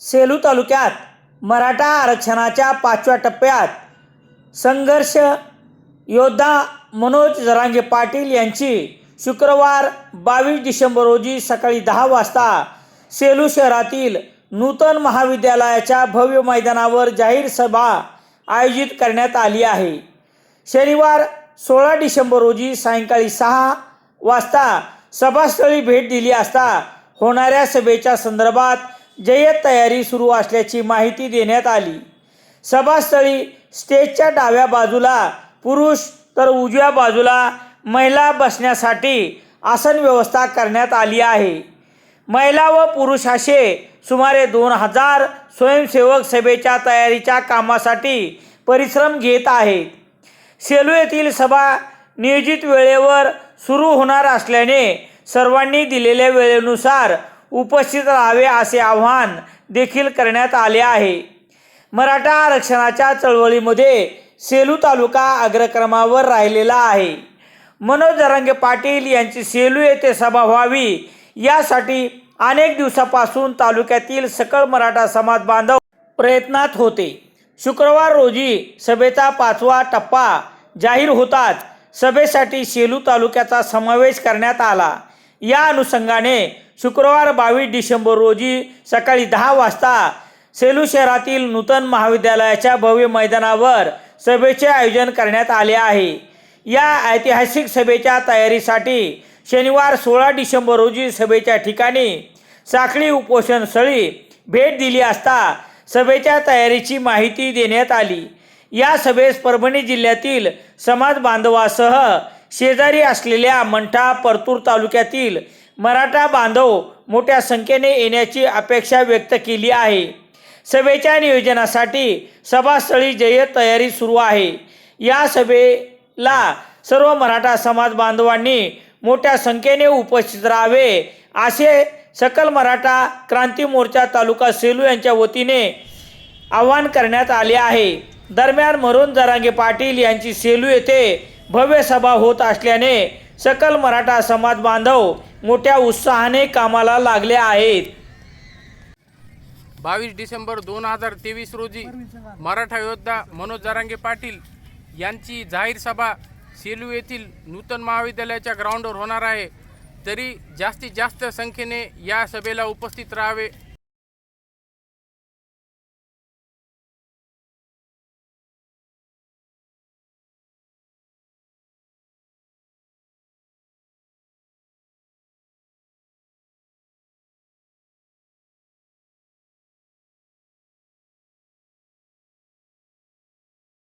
सेलू तालुक्यात मराठा आरक्षणाच्या पाचव्या टप्प्यात संघर्ष योद्धा मनोज जरांगे पाटील यांची शुक्रवार बावीस डिसेंबर रोजी सकाळी दहा वाजता सेलू शहरातील नूतन महाविद्यालयाच्या भव्य मैदानावर जाहीर सभा आयोजित करण्यात आली आहे. शनिवार सोळा डिसेंबर रोजी सायंकाळी सहा वाजता सभास्थळी भेट दिली असता होणाऱ्या सभेच्या संदर्भात जय्यत तयारी सुरू असल्याची माहिती देण्यात आली. सभास्थळी स्टेजच्या डाव्या बाजूला पुरुष तर उजव्या बाजूला महिला बसण्यासाठी आसन व्यवस्था करण्यात आली आहे. महिला व पुरुष असे सुमारे दोन हजार स्वयंसेवक सभेच्या तयारीच्या कामासाठी परिश्रम घेत आहेत. सेलू येथील सभा नियोजित वेळेवर सुरू होणार असल्याने सर्वांनी दिलेल्या वेळेनुसार उपस्थित राहावे असे आव्हान देखील करण्यात आले आहे. मराठा आरक्षणाच्या चळवळीमध्ये सेलू तालुका अग्रक्रमावर राहिलेला आहे. मनोज जरांगे पाटील यांची सेलू येथे सभा व्हावी यासाठी अनेक दिवसापासून तालुक्यातील सकळ मराठा समाज बांधव प्रयत्नात होते. शुक्रवार रोजी सभेचा पाचवा टप्पा जाहीर होताच सभेसाठी सेलू तालुक्याचा समावेश करण्यात आला. या अनुषंगाने शुक्रवार बावीस डिसेंबर रोजी सकाळी दहा वाजता सेलू शहरातील नूतन महाविद्यालयाच्या भव्य मैदानावर सभेचे आयोजन करण्यात आले आहे. या ऐतिहासिक सभेच्या तयारीसाठी शनिवार सोळा डिसेंबर रोजी सभेच्या ठिकाणी साखळी उपोषण स्थळी भेट दिली असता सभेच्या तयारीची माहिती देण्यात आली. या सभेस परभणी जिल्ह्यातील समाज बांधवासह शेजारी असलेल्या मंठा परतूर तालुक्यातील मराठा बांधव मोठ्या संख्येने येण्याची अपेक्षा व्यक्त केली आहे. सभेच्या नियोजनासाठी सभास्थळी जय्यत तयारी सुरू आहे. या सभेला सर्व मराठा समाज बांधवांनी मोठ्या संख्येने उपस्थित राहावे असे सकल मराठा क्रांती मोर्चा तालुका सेलू यांच्या वतीने आवाहन करण्यात आले आहे. दरम्यान मरुण जरांगे पाटील यांची सेलू येथे भव्य सभा होत असल्याने सकल मराठा समाज बांधव मोठ्या उत्साहाने कामाला लागले आहेत. बावीस डिसेंबर दोन हजार तेवीस रोजी मराठा योद्धा मनोज जरांगे पाटील यांची जाहीर सभा सेलू येथील नूतन महाविद्यालयाच्या ग्राउंडवर होणार आहे. तरी जास्तीत जास्त संख्येने या सभेला उपस्थित राहावे